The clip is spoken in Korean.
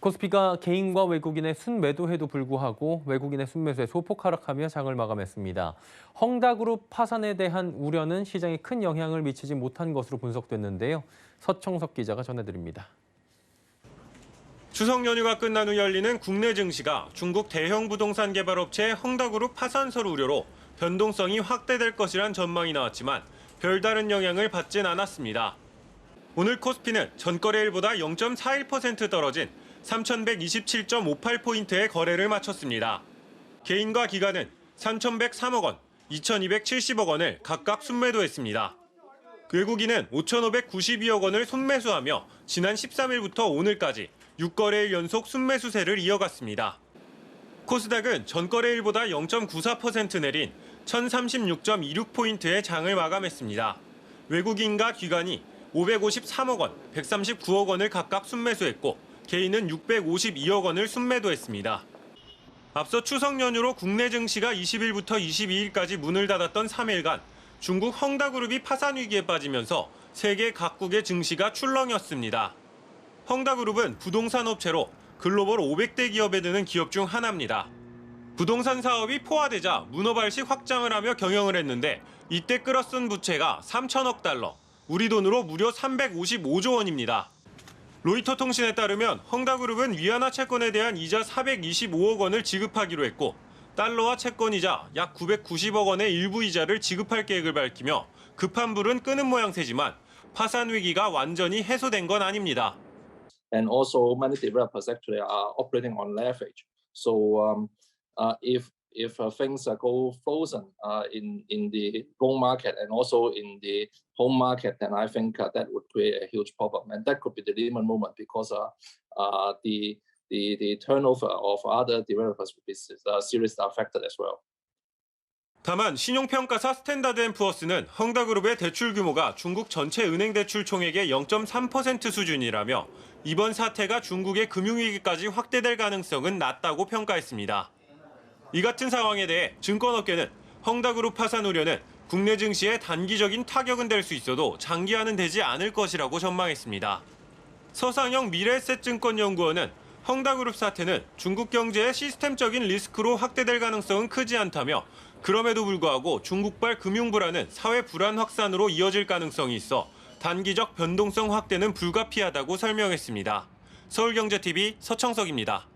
코스피가 개인과 외국인의 순매도에도 불구하고 외국인의 순매수에 소폭 하락하며 장을 마감했습니다. 헝다그룹 파산에 대한 우려는 시장에 큰 영향을 미치지 못한 것으로 분석됐는데요. 서청석 기자가 전해드립니다. 추석 연휴가 끝난 후 열리는 국내 증시가 중국 대형 부동산 개발 업체 헝다그룹 파산설 우려로 변동성이 확대될 것이란 전망이 나왔지만 별다른 영향을 받진 않았습니다. 오늘 코스피는 전거래일보다 0.41% 떨어진 3,127.58포인트의 거래를 마쳤습니다. 개인과 기관은 3,103억 원, 2,270억 원을 각각 순매도했습니다. 외국인은 5,592억 원을 순매수하며 지난 13일부터 오늘까지 6거래일 연속 순매수세를 이어갔습니다. 코스닥은 전거래일보다 0.94% 내린 1,036.26포인트의 장을 마감했습니다. 외국인과 기관이 553억 원, 139억 원을 각각 순매수했고 개인은 652억 원을 순매도했습니다. 앞서 추석 연휴로 국내 증시가 20일부터 22일까지 문을 닫았던 3일간 중국 헝다그룹이 파산 위기에 빠지면서 세계 각국의 증시가 출렁였습니다. 헝다그룹은 부동산 업체로 글로벌 500대 기업에 드는 기업 중 하나입니다. 부동산 사업이 포화되자 문어발식 확장을 하며 경영을 했는데 이때 끌어쓴 부채가 3천억 달러, 우리 돈으로 무려 355조 원입니다. 로이터 통신에 따르면 헝다그룹은 위안화 채권에 대한 이자 425억 원을 지급하기로 했고 달러화 채권이자 약 990억 원의 일부 이자를 지급할 계획을 밝히며 급한 불은 끄는 모양새지만 파산 위기가 완전히 해소된 건 아닙니다. and also many developers actually are operating on leverage. So um, uh, if if uh, things uh, go frozen uh, in in the loan market and also in the home market, then I think uh, that would create a huge problem, and that could be the Lehman moment because uh, uh, the the the turnover of other developers would be uh, seriously affected as well. 다만 신용평가사 스탠다드앤푸어스는 헝다그룹의 대출 규모가 중국 전체 은행 대출 총액의 0.3% 수준이라며 이번 사태가 중국의 금융위기까지 확대될 가능성은 낮다고 평가했습니다. 이 같은 상황에 대해 증권업계는 헝다그룹 파산 우려는 국내 증시에 단기적인 타격은 될 수 있어도 장기화는 되지 않을 것이라고 전망했습니다. 서상영 미래에셋증권연구원은 헝다그룹 사태는 중국 경제의 시스템적인 리스크로 확대될 가능성은 크지 않다며 그럼에도 불구하고 중국발 금융 불안은 사회 불안 확산으로 이어질 가능성이 있어 단기적 변동성 확대는 불가피하다고 설명했습니다. 서울경제TV 서청석입니다.